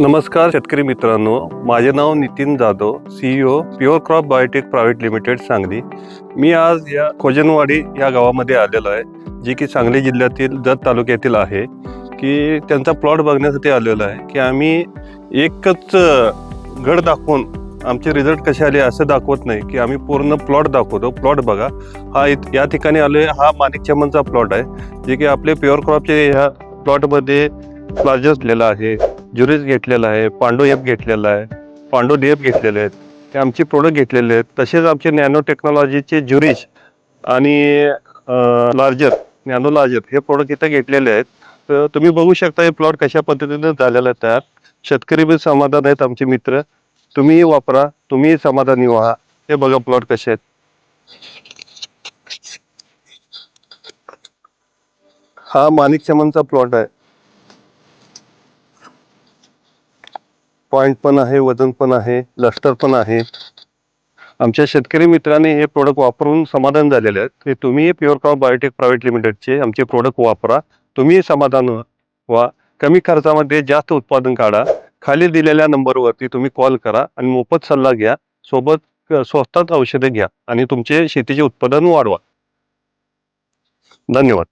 नमस्कार शेतकरी मित्रांनो. माझे नाव Nitin Jadhav CEO pure crop biotech private limited Sangli. मी आज या खोजनवाडी या गावामध्ये आलेलो आहे जे की सांगली जिल्ह्यातील जत तालुक्यातील आहे की त्यांचा प्लॉट बघण्यासाठी आलेलो आहे की आम्ही एकच अ, गड दाखवून आमचे रिझल्ट कसे आले असं दाखवत नाही की आम्ही पूर्ण प्लॉट दाखवतो. प्लॉट बघा हा इत या ठिकाणी आलो आहे हा माणिक चमनचा प्लॉट आहे जे की आपले प्युअर क्रॉपचे ह्या प्लॉटमध्ये प्लाजस दिलेला आहे. ज्युरिस घेतलेला आहे पांडू एप घेतलेला आहे पांडू डी घेतलेले आहेत ते आमचे प्रोडक्ट घेतलेले आहेत. तसेच आमचे नॅनो टेक्नॉलॉजीचे ज्युरिज आणि लार्जर नॅनो लार्जर हे प्रोडक्ट इथं घेतलेले आहेत. तर तुम्ही बघू शकता हे प्लॉट कशा पद्धतीने झालेला आहे तयार. शेतकरी बी समाधान आहेत आमचे मित्र. तुम्हीही वापरा तुम्हीही समाधानी व्हा. हे बघा प्लॉट कसे आहेत. हा माणिक चमनचा प्लॉट आहे. पॉईंट पण आहे वजन पण आहे लस्टर पण आहे. आमच्या शेतकरी मित्रांनी हे प्रोडक्ट वापरून समाधान झालेले आहेत. ते तुम्ही प्युअर क्रॉप बायोटेक प्रायव्हेट लिमिटेडचे आमचे प्रोडक्ट वापरा. तुम्ही समाधान व्हा. कमी खर्चामध्ये जास्त उत्पादन काढा. खाली दिलेल्या नंबरवरती तुम्ही कॉल करा आणि मोफत सल्ला घ्या. सोबत स्वस्तात औषधे घ्या आणि तुमचे शेतीचे उत्पादन वाढवा. धन्यवाद.